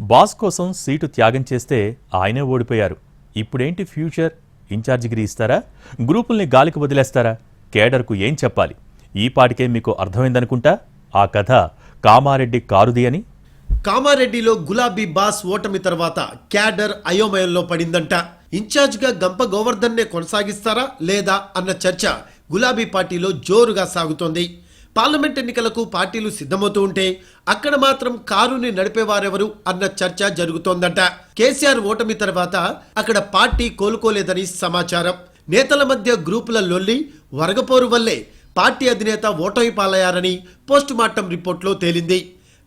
Boss కోసం seat త్యాగం చేస్తే ఆయనే ఓడిపోయారు. ఇప్పుడేంటి ఫ్యూచర్? ఇన్ఛార్జిగిరి ఇస్తారా? గ్రూపుల్ని గాలికి వదిలేస్తారా? కేడర్కు ఏం చెప్పాలి? ఈ పాటికే మీకు అర్థమైందనుకుంటా? ఆ కథ కామారెడ్డి కారుది అని? కామారెడ్డిలో గులాబీ బాస్ ఓటమి తర్వాత క్యాడర్ అయోమయంలో పడిందంట. ఇన్ఛార్జ్గా గంప గోవర్ధన్నే కొనసాగిస్తారా లేదా అన్న చర్చ గులాబీ పార్టీలో జోరుగా సాగుతోంది. పార్లమెంట్ ఎన్నికలకు పార్టీలు సిద్ధమవుతూ ఉంటే అక్కడ మాత్రం కారుని నడిపేవారెవరు అన్న చర్చ జరుగుతోందట. కేసీఆర్ ఓటమి తర్వాత అక్కడ పార్టీ కోలుకోలేదని సమాచారం. నేతల మధ్య గ్రూపుల లొల్లి వరగపోరు వల్లే పార్టీ అధినేత ఓటమి పాలయ్యారని పోస్ట్ మార్టం రిపోర్ట్లో తేలింది.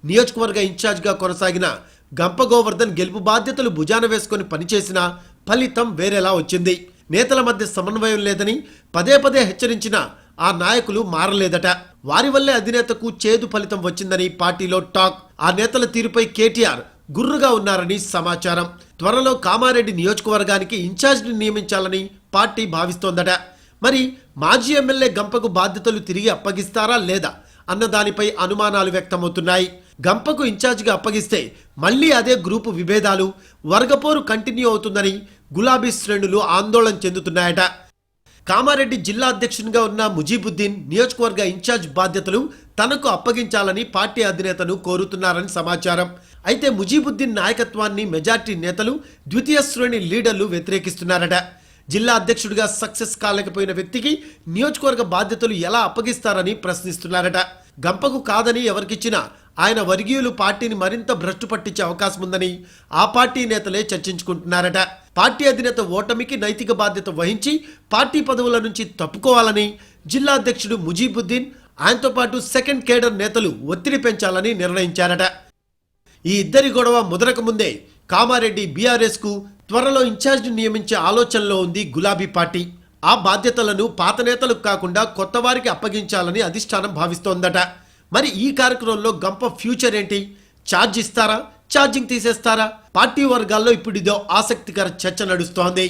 నియోజకవర్గ ఇన్ఛార్జ్గా కొనసాగిన గంప గోవర్ధన్ గెలుపు బాధ్యతలు భుజాన వేసుకొని పనిచేసినా ఫలితం వేరేలా వచ్చింది. నేతల మధ్య సమన్వయం లేదని పదే పదే హెచ్చరించిన ఆ నాయకులు మారలేదట. వారి వల్లే అధినేతకు చేదు ఫలితం వచ్చిందని పార్టీలో టాక్. ఆ నేతల తీరుపై కేటీఆర్ గుర్రుగా ఉన్నారని సమాచారం. త్వరలో కామారెడ్డి నియోజకవర్గానికి ఇన్ఛార్జ్ని నియమించాలని పార్టీ భావిస్తోందట. మరి మాజీ ఎమ్మెల్యే గంపకు బాధ్యతలు తిరిగి అప్పగిస్తారా లేదా అన్న దానిపై అనుమానాలు వ్యక్తమవుతున్నాయి. గంపకు ఇన్ఛార్జిగా అప్పగిస్తే మళ్ళీ అదే గ్రూపు విభేదాలు వర్గపోరు కంటిన్యూ అవుతుందని గులాబీ శ్రేణులు ఆందోళన చెందుతున్నాయట. కామారెడ్డి జిల్లా అధ్యక్షునిగా ఉన్న ముజీబుద్దీన్ నియోజకవర్గ ఇన్ఛార్జ్ బాధ్యతలు తనకు అప్పగించాలని పార్టీ అధినేతను కోరుతున్నారని సమాచారం. అయితే ముజీబుద్దీన్ నాయకత్వాన్ని మెజార్టీ నేతలు ద్వితీయ శ్రేణి లీడర్లు వ్యతిరేకిస్తున్నారట. జిల్లా అధ్యక్షుడిగా సక్సెస్ కాలేకపోయిన వ్యక్తికి నియోజకవర్గ బాధ్యతలు ఎలా అప్పగిస్తారని ప్రశ్నిస్తున్నారట. గంపకు కాదని ఎవరికిచ్చినా ఆయన వర్గీయులు పార్టీని మరింత భ్రష్టు పట్టించే అవకాశం ఉందని ఆ పార్టీ నేతలే చర్చించుకుంటున్నారట. పార్టీ అధినేత ఓటమికి నైతిక బాధ్యత వహించి పార్టీ పదవుల నుంచి తప్పుకోవాలని జిల్లా అధ్యక్షుడు ముజీబుద్దీన్ ఆయనతో పాటు సెకండ్ కేడర్ నేతలు ఒత్తిడి పెంచాలని నిర్ణయించారట. ఈ ఇద్దరి గొడవ ముదరక ముందే కామారెడ్డి బీఆర్ఎస్కు త్వరలో ఇన్ఛార్జ్ నియమించే ఆలోచనలో ఉంది గులాబీ పార్టీ. ఆ బాధ్యతలను పాత నేతలకు కాకుండా కొత్త వారికి అప్పగించాలని అధిష్టానం భావిస్తోందట. మరి ఈ కార్యక్రమంలో గంప ఫ్యూచర్ ఏంటి? ఛార్జ్ ఇస్తారా? ఛార్జింగ్ తీసేస్తారా? పార్టీ వర్గాల్లో ఇప్పుడు ఇదో ఆసక్తికర చర్చ నడుస్తోంది.